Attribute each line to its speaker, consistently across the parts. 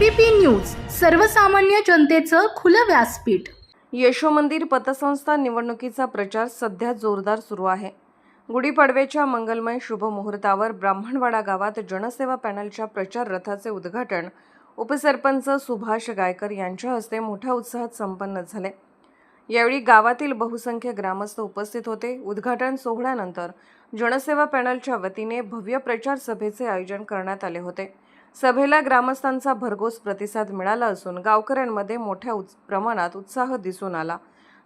Speaker 1: ABP news सर्वसामान्य जनतेचं खुलं व्यासपीठ.
Speaker 2: यशोमंदिर पतसंस्था निवडणुकीचा प्रचार सध्या जोरदार सुरू आहे. गुढीपाडव्याच्या मंगलमय शुभमुहूर्तावर ब्राह्मणवाडा गावात जनसेवा पॅनलच्या प्रचार रथाचे उद्घाटन उपसरपंच सुभाष गायकर यांच्या हस्ते मोठ्या उत्साहात संपन्न झाले. यावेळी गावातील बहुसंख्य ग्रामस्थ उपस्थित होते. उद्घाटन सोहळ्यानंतर जनसेवा पॅनलच्या वतीने भव्य प्रचार सभेचे आयोजन करण्यात आले होते. सभेला ग्रामस्थांचा भरघोस प्रतिसाद मिळाला असून गावकऱ्यांमध्ये मोठ्या उत्स प्रमाणात उत्साह दिसून आला.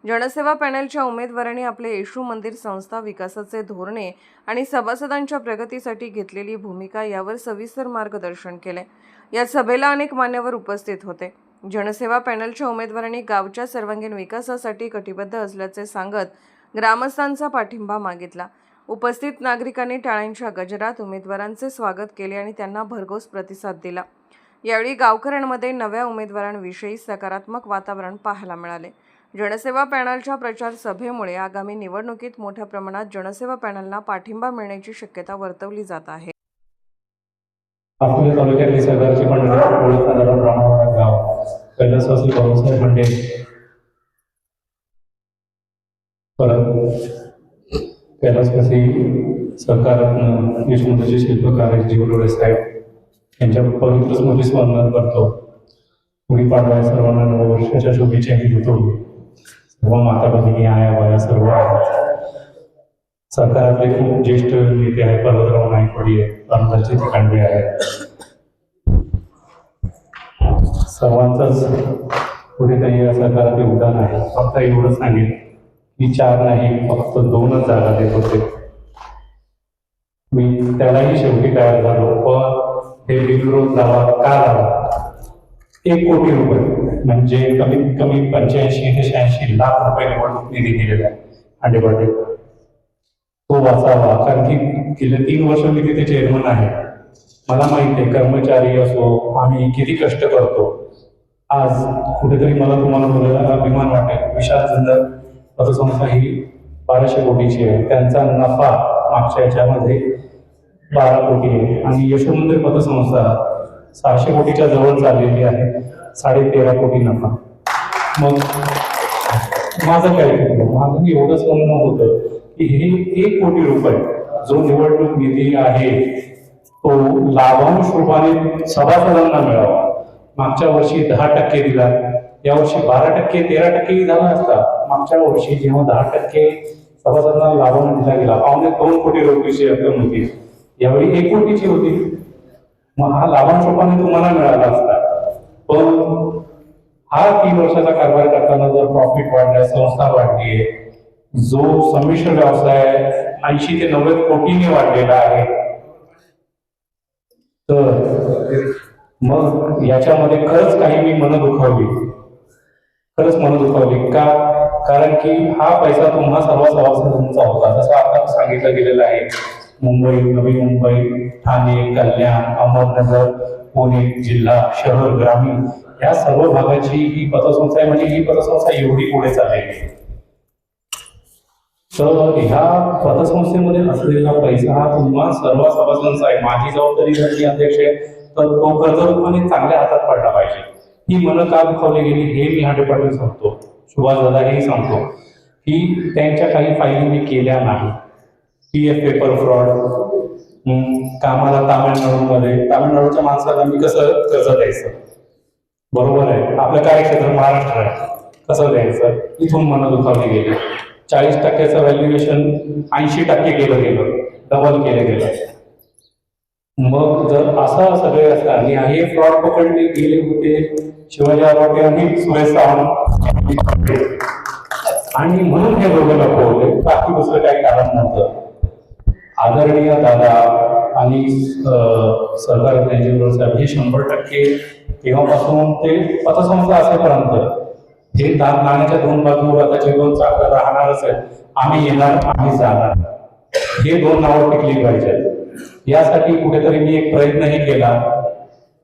Speaker 2: जनसेवा पॅनलच्या उमेदवारांनी आपले येशू मंदिर संस्था विकासाचे धोरणे आणि सभासदांच्या प्रगतीसाठी घेतलेली भूमिका यावर सविस्तर मार्गदर्शन केले. या सभेला अनेक मान्यवर उपस्थित होते. जनसेवा पॅनलच्या उमेदवारांनी गावच्या सर्वांगीण विकासासाठी कटिबद्ध असल्याचे सांगत ग्रामस्थांचा पाठिंबा मागितला. उपस्थित नागरिकांनी टाळ्यांच्या गजरात उमेदवारांचे स्वागत केले आणि त्यांना भरघोस प्रतिसाद दिला. यावेळी गावकऱ्यांमध्ये नव्या उमेदवारांविषयी सकारात्मक वातावरण पाहायला मिळाले. जनसेवा पॅनलच्या प्रचार सभेमुळे आगामी निवडणुकीत मोठ्या प्रमाणात जनसेवा पॅनलला पाठिंबा मिळण्याची शक्यता वर्तवली जात आहे.
Speaker 3: तालुक्यातली सरकारची मंडळी साधारण गाव कैलासवासी भाऊसाहेब मंडे परत कैलास कसे सहकारात्मक यशवंतचे शिल्पकार जीव डोळे साहेब यांच्या पवित्र स्मृती स्मरण करतो गुढीपाडवा या सर्वांना नववर्षाच्या शुभेच्छाही देतो सर्व माता भगिनी आया बाया सर्व सरकारातले खूप ज्येष्ठ नेते आहेत पर्वतराव नाईकवाडी आहेत अनुदाची तिकांडे आहेत सर्वांचाच कुठेतरी या सरकारात योगदान आहे फक्त एवढंच सांगेल मी चार नाही फक्त दोनच जागा देत होते. मी त्यालाही शेवटी तयार झालो पण हे बिलरोज लावा का लावा एक कोटी रुपये म्हणजे कमीत कमी पंच्याऐंशी ते शहाऐंशी लाख रुपये निवडणूक निधी दिलेला आहे अंडेपाटे तो वाचावा कारण की गेले तीन वर्ष मी तिथे चेअरमन आहे. मला माहिती आहे कर्मचारी असो आम्ही किती कष्ट करतो. आज कुठेतरी मला तुम्हाला बोलायला अभिमान वाटेल. विशाल सुंदर पतसंस्था ही बाराशे कोटीची आहे. त्यांचा नफा मागच्या याच्यामध्ये बारा कोटी आहे. आणि यशोमंदिर पतसंस्था सहाशे कोटीच्या जवळ चाललेली आहे. साडे तेरा कोटी नफा. मग माझं काय माझं एवढंच म्हणणं होतं की हे एक कोटी रुपये जो निवडणूक निधी आहे तो लाभांश रूपाने सभासदांना मिळावा. मागच्या वर्षी दहा टक्के दिला. यावर्षी बारा टक्के तेरा टक्केही झाला असता. मागच्या वर्षी जेव्हा दहा टक्के सभासदांना लाभांश दिला गेला पावणे दोन कोटी रुपयाची रक्कम होती. यावेळी एक कोटीची होती. मग हा लाभांश रूपाने तुम्हाला मिळाला असता. पण हा तीन वर्षाचा कारभार करताना जर प्रॉफिट वाढलाय संस्था वाढली जो संमिश्र व्यवसाय ऐंशी ते नव्वद कोटीने वाढलेला आहे. तर मग याच्यामध्ये खरंच काही मी मन दुखावली. खरंच मन दुखावली का? कारण की हा पैसा तुम्हा सर्व सभासदांचा होता. जसं आता सांगितलं गेलेलं आहे मुंबई नवी मुंबई ठाणे कल्याण अहमदनगर पुणे जिल्हा शहर ग्रामीण या सर्व भागाची ही पतसंस्था आहे म्हणजे ही पतसंस्था एवढी पुढे चाललेली आहे. तर ह्या पतसंस्थेमध्ये असलेला पैसा हा तुम्हा सर्व सभासदांचा आहे. माझी जबाबदारी झाली अध्यक्ष आहे तर तो कर्जरूपाने चांगल्या हातात पडला पाहिजे. ही मन का दुखावली गेली हे मी हाटे पाटील सांगतो. सुभाष दादा हेही सांगतो की त्यांच्या काही फायली मी केल्या नाही. पी एफ पेपर फ्रॉड कामाला तामिळनाडूमध्ये तामिळनाडूच्या माणसाला मी कसं कर्ज द्यायचं? बरोबर आहे. आपलं कार्यक्षेत्र महाराष्ट्र आहे. कसं द्यायचं? इथून मन दुखावली गेली. चाळीस टक्क्याचं व्हॅल्युएशन ऐंशी टक्के केलं गेलं. डबल केलं गेलं. मग जर असं सगळे असं आणि हे फ्रॉड पकडले गेले होते शिवाजी आरोटे आणि सुरेश सावंत. आणि म्हणून हे दोघं लपवले. बाकी दुसरं काही कारण नव्हतं. आदरणीय दादा आणि सरदार सरकार साहेब हे शंभर टक्के तेव्हापासून ते पतसंस्था असेपर्यंत. हे दान नाण्याच्या दोन बाजू रथाचे दोन चाक राहणारच आहे आम्ही येणार आम्ही जाणार. हे दोन नावं टिकली पाहिजेत यासाठी कुठेतरी मी एक प्रयत्नही केला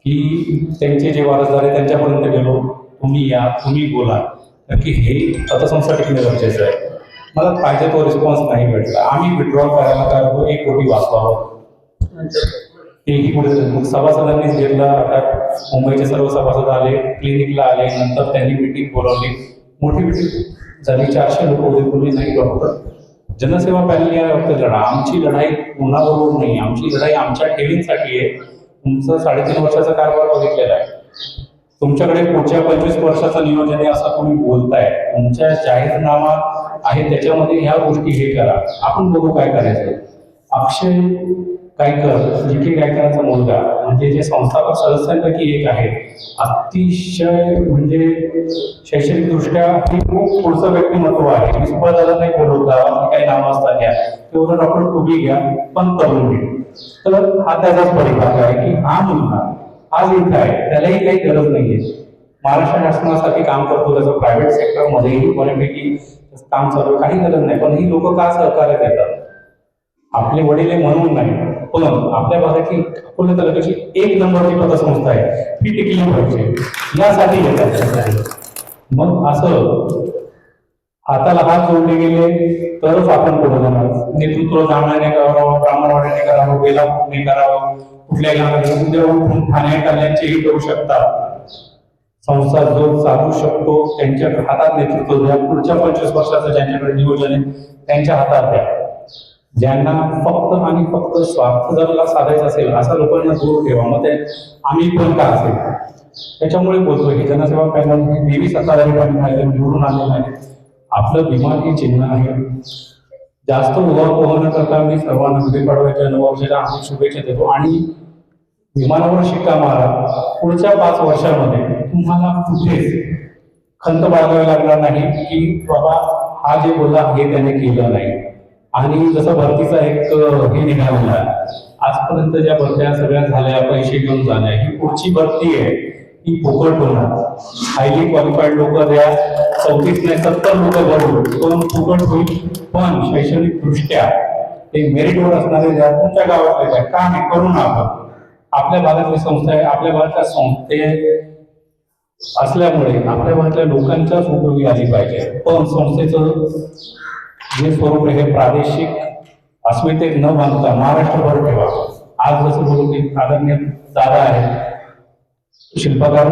Speaker 3: की त्यांचे जे वारसदार आहे त्यांच्यापर्यंत गेलो. तुम्ही या तुम्ही बोला. कारण की हे पतसंस्था टिकणे गरजेचं आहे. मला पाहिजे तो रिस्पॉन्स नाही भेटला. आम्ही विड्रॉल करायला काय होतो एक कोटी वाचवावं. तेही पुढे मग सभासदांनीच घेतला. आता मुंबईचे सर्व सभासद आले क्लिनिकला आले नंतर त्यांनी मिटिंग बोलावली. मोठी मिटिंग झाली. चारशे लोक उद्या नाही डॉक्टर जनसेवा पॅनल या लढा. आमची लढाई कोणाबरोबर नाही. आमची लढाई आमच्या ठेवींसाठी आहे. तुमचं साडेतीन वर्षाचा कारभार बघितलेला आहे. तुमच्याकडे पुढच्या पंचवीस वर्षाचं नियोजन आहे असं तुम्ही बोलताय. तुमच्या जाहीरनामा आहे त्याच्यामध्ये ह्या गोष्टी हे करा. आपण बघू काय करायचं. अक्षय गायकर जी म्हणजे के गायकरांचा मुलगा म्हणजे जे संस्थापक सदस्यांपैकी एक आहे. अतिशय म्हणजे शैक्षणिकदृष्ट्या हे खूप पुढचं व्यक्तिमत्व आहे. मी नाही बोलवता काही नाव असतात घ्या तेवढं डॉक्टर तुम्ही घ्या पण करून घ्या. तर हा त्याचाच परिभाग आहे की हा मुलगा आज इथं आहे त्यालाही काही गरज नाहीये. महाराष्ट्र शासनासाठी काम करतो त्याचं प्रायव्हेट सेक्टरमध्येही बऱ्यापैकी काम चालू काही गरज नाही पण ही लोक का सहकार्य देतात? आपले वडील आहे म्हणून नाही. पण आपल्या भागाची अकोला तालुक्याची एक नंबरची पतसंस्था आहे. ती टिकली पाहिजे. यासाठी येतात मग असं हाताला हात जोडले गेले तरच आपण पुढे जाणार. नेतृत्व जाणण्याने करावं ब्राह्मणवाड्याने करावं बेलापूरने करावं कुठल्या गावाने उद्या उठून ठाणे कल्याणचेही करू शकतात. संस्था जो चालू शकतो त्यांच्या हातात नेतृत्व द्या. पुढच्या पंचवीस वर्षाचं ज्यांच्याकडे नियोजन आहे त्यांच्या हातात द्या. ज्यांना फक्त आणि फक्त स्वार्थ जर साधायचा असेल असा लोकांना दूर ठेवा. मग ते आम्ही पण का असेल? त्याच्यामुळे बोलतोय की जनसेवा पॅनल हे नेहमी सत्ताधारी पॅनल आहे निवडून आलेलं आहे. आपलं विमान हे चिन्ह आहे. जास्त उभा पोहं न करता मी सर्वांना गुढीपाडव्याच्या नववर्षाला आम्ही शुभेच्छा देतो. आणि विमानावर शिक्का मारा. पुढच्या पाच वर्षामध्ये तुम्हाला कुठेच खंत बाळगावी लागणार नाही की बाबा हा जे बोलला हे त्याने केलं नाही. आणि जसं भरतीचा एक हे निघाला आहे आजपर्यंत ज्या भरत्या सगळ्या झाल्या पैसे घेऊन झाल्या ही पुढची भरती आहे ही फुकट होणार. हायली क्वालिफाईड लोक द्या चौतीस नाही सत्तर लोक भरून पण फुकट होईल. पण शैक्षणिक दृष्ट्या ते मेरिटवर असणारे द्या तुमच्या गावातले द्या का नाही करू ना आपण आपल्या भागातली संस्था आहे आपल्या भागातल्या संस्थे असल्यामुळे आपल्या भागातल्या लोकांच्याच उपयोगी आली पाहिजे. पण संस्थेचं जे स्वरूप हे प्रादेशिक अस्मिते न बांधता महाराष्ट्रभर ठेवा. आज जसं बोलू की प्राधान्य दादा आहे शिल्पकार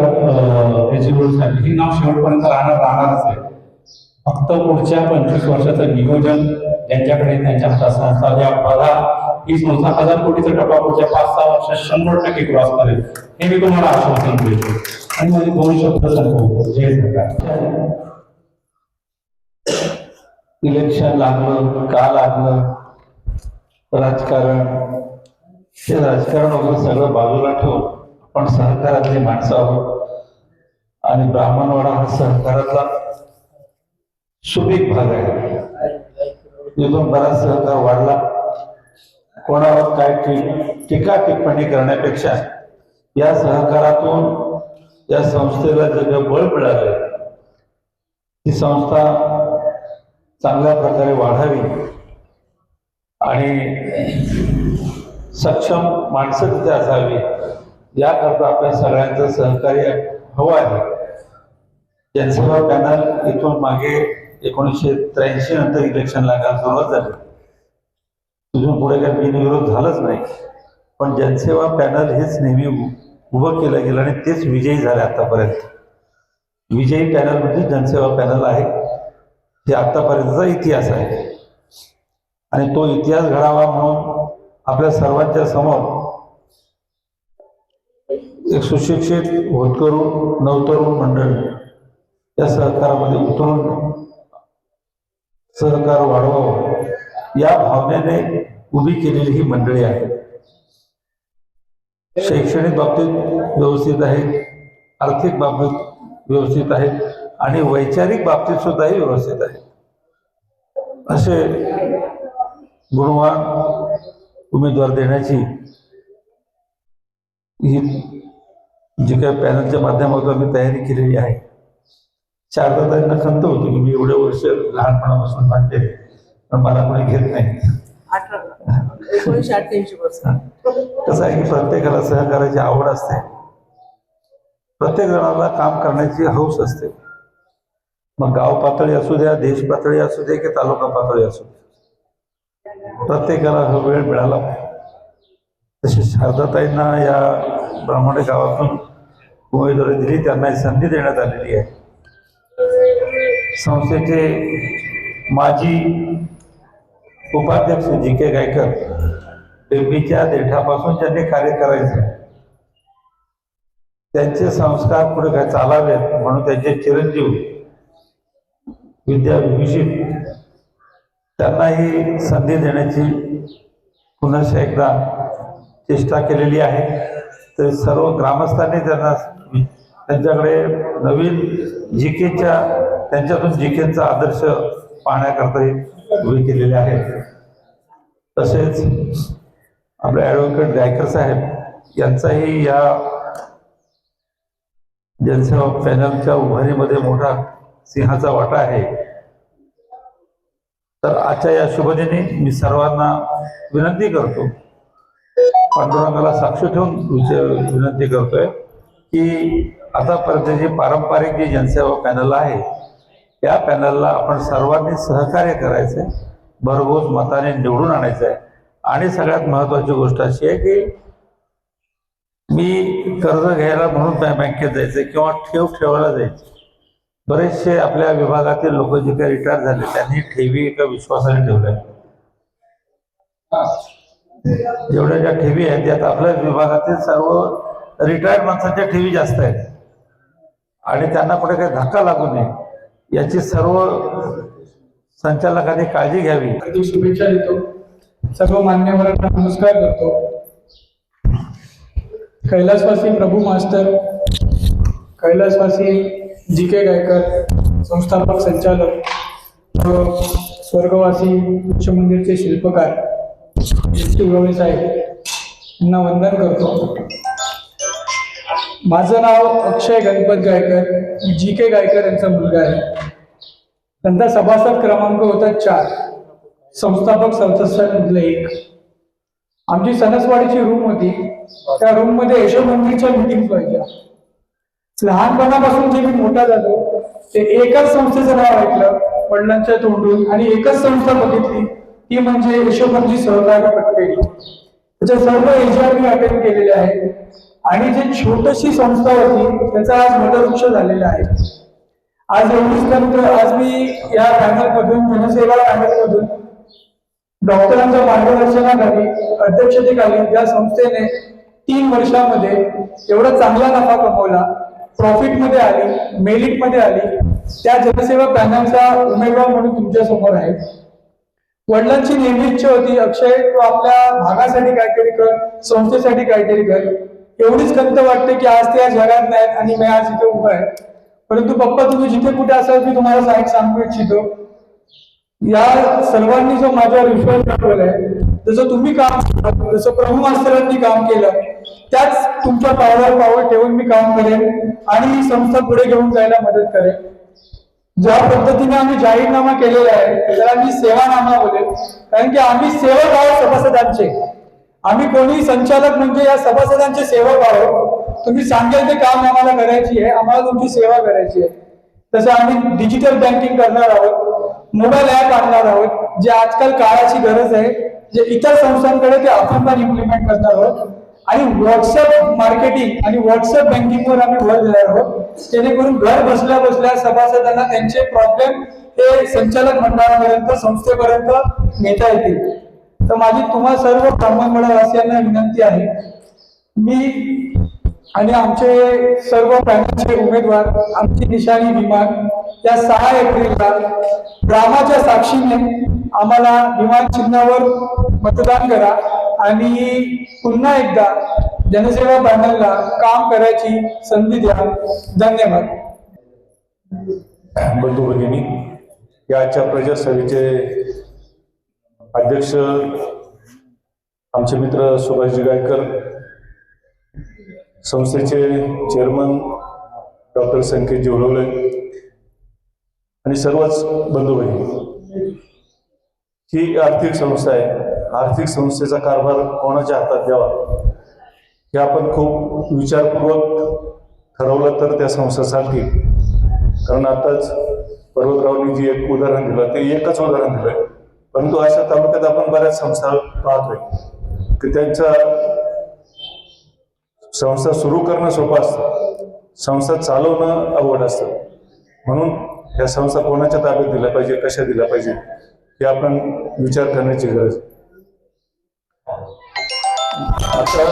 Speaker 3: एज्युकेशन ही नाव शेवटपर्यंत राहणार राहणारच आहे. फक्त पुढच्या पंचवीस वर्षाचं नियोजन त्यांच्याकडे त्यांच्या हातात संस्था द्या. बघा ही संस्था हजार कोटीचा टप्पा पुढच्या पाच सहा वर्षात शंभर टक्के क्रॉस करेल. हे मी तुम्हाला आश्वासन देतो. आणि माझे दोन शब्द संपवतो. जय सरकार.
Speaker 4: इलेक्शन लागलं का लागलं राजकारण. हे राजकारण वगैरे सगळं बाजूला ठेवून आपण सहकारातली माणसं आहोत. आणि ब्राह्मणवाडा हा सहकारातला सुपीक भाग आहे. तिथून बराच सहकार वाढला. कोणावर काय टीका टिप्पणी करण्यापेक्षा या सहकारातून या संस्थेला जे बळ मिळालं ही संस्था चांगल्या प्रकारे वाढावी आणि सक्षम माणसं तिथे असावी याकरता आपल्या सगळ्यांचं सहकार्य हवं आहे. जनसेवा पॅनल इथून मागे एकोणीसशे त्र्याऐंशी नंतर इलेक्शन लागायला सुरुवात झाली. तिथून पुढे काही बिनविरोध झालंच नाही. पण जनसेवा पॅनल हेच नेहमी उभं केलं गेलं आणि तेच विजयी झाले आतापर्यंत. विजयी पॅनल म्हणजे जनसेवा पॅनल आहे. हे आत्तापर्यंतचा इतिहास आहे. आणि तो इतिहास घडावा म्हणून आपल्या सर्वांच्या समोर एक सुशिक्षित होतकरून नवतरुण मंडळ या सहकारामध्ये उतरून सहकार वाढवावं. या भावनेने उभी केलेली ही मंडळी आहे. शैक्षणिक बाबतीत व्यवस्थित आहे आर्थिक बाबतीत व्यवस्थित आहेत आणि वैचारिक बाबतीत सुद्धाही व्यवस्थित आहे. असे गुणवान उमेदवार देण्याची ही जी काही पॅनलच्या माध्यमातून आम्ही तयारी केलेली आहे. शारदाताईंना खंत होती की मी एवढे वर्ष लहानपणापासून मांडते पण मला कोणी घेत नाही. कसं आहे की प्रत्येकाला सहकाराची आवड असते. प्रत्येक जणाला काम करण्याची हौस असते. मग गाव पातळी असू द्या देश पातळी असू दे की तालुका पातळी असू दे प्रत्येकाला हा वेळ मिळाला पाहिजे. तसे शारदाताईंना या ब्राह्मणी गावातून उमेदवारी दिली. त्यांना संधी देण्यात आलेली आहे. संस्थेचे माजी उपाध्यक्ष जी के गायकर बेबीच्या देठापासून ज्यांनी कार्य करायचं त्यांचे संस्कार पुढे काय चालावेत म्हणून त्यांचे चिरंजीव विद्याविभूषित त्यांना ही संधी देण्याची पुन्हा एकदा चेष्टा केलेली आहे. तर सर्व ग्रामस्थांनी त्यांना त्यांच्याकडे नवीन जी केच्या त्यांच्यातून जी केचा आदर्श पाहण्याकरता उभे केलेले आहेत तसेच आपले ॲडव्होकेट गायकर साहेब यांचाही या जनसेवा पॅनलच्या उभारीमध्ये मोठा सिंहाचा वाटा आहे. तर आजच्या या शुभदिनी मी सर्वांना विनंती करतो. पांडुरंगाला साक्ष ठेवून विनंती करतोय की आतापर्यंत जे पारंपरिक जे जनसेवा पॅनल आहे त्या पॅनलला आपण सर्वांनी सहकार्य करायचं आहे भरघोस मताने निवडून आणायचं आहे आणि सगळ्यात महत्त्वाची गोष्ट अशी आहे की मी कर्ज घ्यायला म्हणून बँकेत जायचं किंवा ठेव ठेवायला जायचं बरेचसे आपल्या विभागातील लोक जे काही रिटायर झाले त्यांनी ठेवी एका विश्वासाने ठेवल्या. जेवढ्या ज्या ठेवी आहेत त्यात आपल्या विभागातील सर्व रिटायर्ड माणसांच्या ठेवी जास्त आहेत. आणि त्यांना कुठे काही धक्का लागू नये याची सर्व संचालकांनी काळजी घ्यावी.
Speaker 5: शुभेच्छा देतो. सर्व मान्यवरांना नमस्कार करतो. कैलासवासी प्रभू मास्टर कैलासवासी जी के गायकर संस्थापक संचालक स्वर्गवासी उच्च मंदिरचे शिल्पकार एस उगवणे साहेब यांना वंदन करतो. माझं नाव अक्षय गणपत गायकर जी के गायकर यांचा मुलगा आहे. त्यांचा सभासद क्रमांक होता चार संस्थापक सदस्यांमधलं एक. आमची सणसवाडीची रूम होती. त्या रूममध्ये यशोमंदिरच्या मिटिंग व्हायच्या. लहानपणापासून जे मी मोठा झालो ते एकच संस्थेचं नाव ऐकलं वडिलांच्या तोंडून आणि एकच संस्था बघितली ती म्हणजे यशोमंदिर सहकारी पटपेढी त्याच्या सर्व एजआर मी अटेंड केलेले आहेत. आणि जे छोटीशी संस्था होती त्याचा आज वटवृक्ष झालेला आहे. आज एवढीच तर आज मी या पॅनलमधून जनसेवा पॅनलमधून डॉक्टरांच्या मार्गदर्शनाखाली अध्यक्षतेखाली त्या संस्थेने तीन वर्षामध्ये एवढा चांगला नफा कमवला प्रॉफिटमध्ये आली मेरिटमध्ये आली त्या जनसेवा पॅनलचा उमेदवार म्हणून तुमच्यासमोर आहे. वडिलांची नेहमी इच्छा होती अक्षय तू आपल्या भागासाठी काहीतरी कर संस्थेसाठी काहीतरी कर. एवढीच खंत वाटते की आज ते या जगात नाहीत आणि मी आज इथे उभा आहे. परंतु पप्पा तुम्ही जिथे कुठे असाल मी तुम्हाला साहेब सांगू इच्छितो. या सर्वांनी जो माझ्यावर विश्वास दाखवलाय जसं तुम्ही काम केलं, जसं प्रभू मास्तरांनी काम केलं त्याच तुमच्या पावलावर पावल ठेवून मी काम करेन आणि ही संस्था पुढे घेऊन जायला मदत करेन. ज्या पद्धतीने आम्ही जाहीरनामा केलेला आहे त्याला मी सेवानामा बोलेन. कारण की आम्ही सेवक आहोत सभासदांचे. आम्ही कोणी संचालक म्हणजे या सभासदांचे सेवक आहोत. तुम्ही सांगेल ते काम आम्हाला करायची आहे आम्हाला तुमची सेवा करायची आहे. तसं आम्ही डिजिटल बँकिंग करणार आहोत मोबाईल ऍप आणणार आहोत जे आजकाल काळाची गरज आहे जे इतर संस्थांकडे ते आपण पण इम्प्लिमेंट करणार आहोत. आणि व्हॉट्सअप मार्केटिंग आणि व्हॉट्सअप बँकिंगवर आम्ही भर देणार आहोत. जेणेकरून घर बसल्या बसल्या सभासदांना त्यांचे प्रॉब्लेम हे संचालक मंडळापर्यंत संस्थेपर्यंत नेता येतील. तर माझी तुम्हा सर्व ब्राह्मणवासियांना विनंती आहे. मी आणि आमचे सर्व पॅनलचे उमेदवार आमची निशाणी विमान या सहा एप्रिलला ग्रामाच्या साक्षीने आम्हाला विमान चिन्हावर मतदान करा. आणि पुन्हा एकदा जनसेवा पॅनलला काम करायची संधी द्या. धन्यवाद.
Speaker 6: बंधू भगिनी या आजच्या प्रजासभेचे अध्यक्ष आमचे मित्र सुभाषजी गायकर संस्थेचे चेअरमन डॉक्टर संकेत जेवलवले आणि सर्वच बंधू भगिनी ही आर्थिक संस्था आहे. आर्थिक संस्थेचा कारभार कोणाच्या हातात द्यावा? हे आपण खूप विचारपूर्वक ठरवलं तर त्या संस्था चालतील कारण आताच पर्वतरावनी जी एक उदाहरण दिलं ते एकच उदाहरण दिलंय. परंतु अशा तालुक्यात आपण बऱ्याच संस्था पाहतोय की त्यांच्या संस्था सुरू करणं सोपं असतं. संस्था चालवणं अवघड असतं. म्हणून ह्या संस्था कोणाच्या ताब्यात दिल्या पाहिजे कशा दिल्या पाहिजे हे आपण विचार करण्याची गरज आहे. आता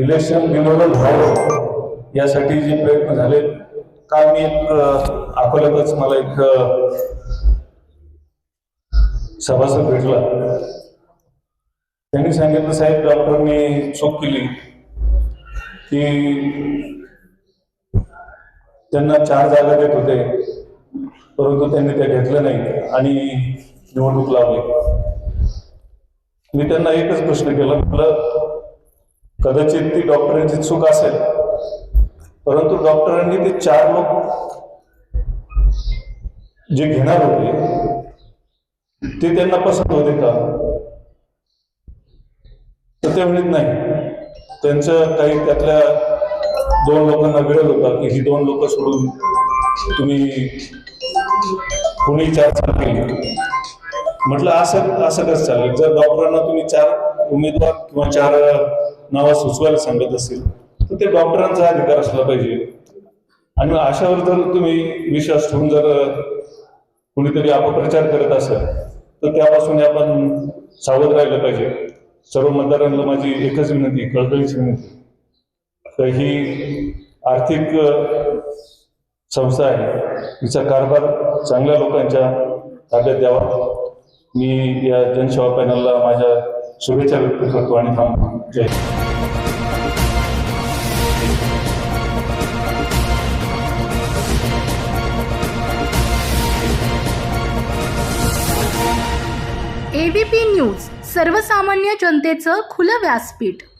Speaker 6: इलेक्शन निवडणूक व्हावं. यासाठी जे प्रयत्न झाले काल मी एक अकोल्यातच मला एक सभासद भेटला. त्यांनी सांगितलं साहेब डॉक्टरनी चूक केली. की त्यांना चार जागा देत होते परंतु त्यांनी त्या घेतल्या नाही आणि निवडणूक लावली. मी त्यांना एकच प्रश्न केला म्हटलं कदाचित ती डॉक्टरांची चूक असेल परंतु डॉक्टरांनी ते चार लोक जे घेणार होते ते त्यांना पसंत होते का? तर ते म्हणत नाही. त्यांचं काही त्यातल्या दोन लोकांना वेळ होता की ही दोन लोक सोडून तुम्ही कुणी चार केली. म्हटलं असं असं कसं चालेल? जर डॉक्टरांना तुम्ही चार उमेदवार किंवा चार नावं सुचवायला सांगत असेल तर ते डॉक्टरांचा अधिकार असला पाहिजे. आणि अशावर जर तुम्ही विश्वास ठेवून जर कुणीतरी अपप्रचार करत असेल तर त्यापासून आपण सावध राहिलं पाहिजे. सर्व मतदारांना माझी एकच विनंती कळकळीची विनंती. तर ही आर्थिक संस्था आहे. तिचा कारभार चांगल्या लोकांच्या ताब्यात द्यावा. मी या जनसेवा पॅनलला माझ्या शुभेच्छा व्यक्त करतो आणि थांबतो. जय
Speaker 1: एबीपी न्यूज सर्वसामान्य जनतेचं खुलं व्यासपीठ.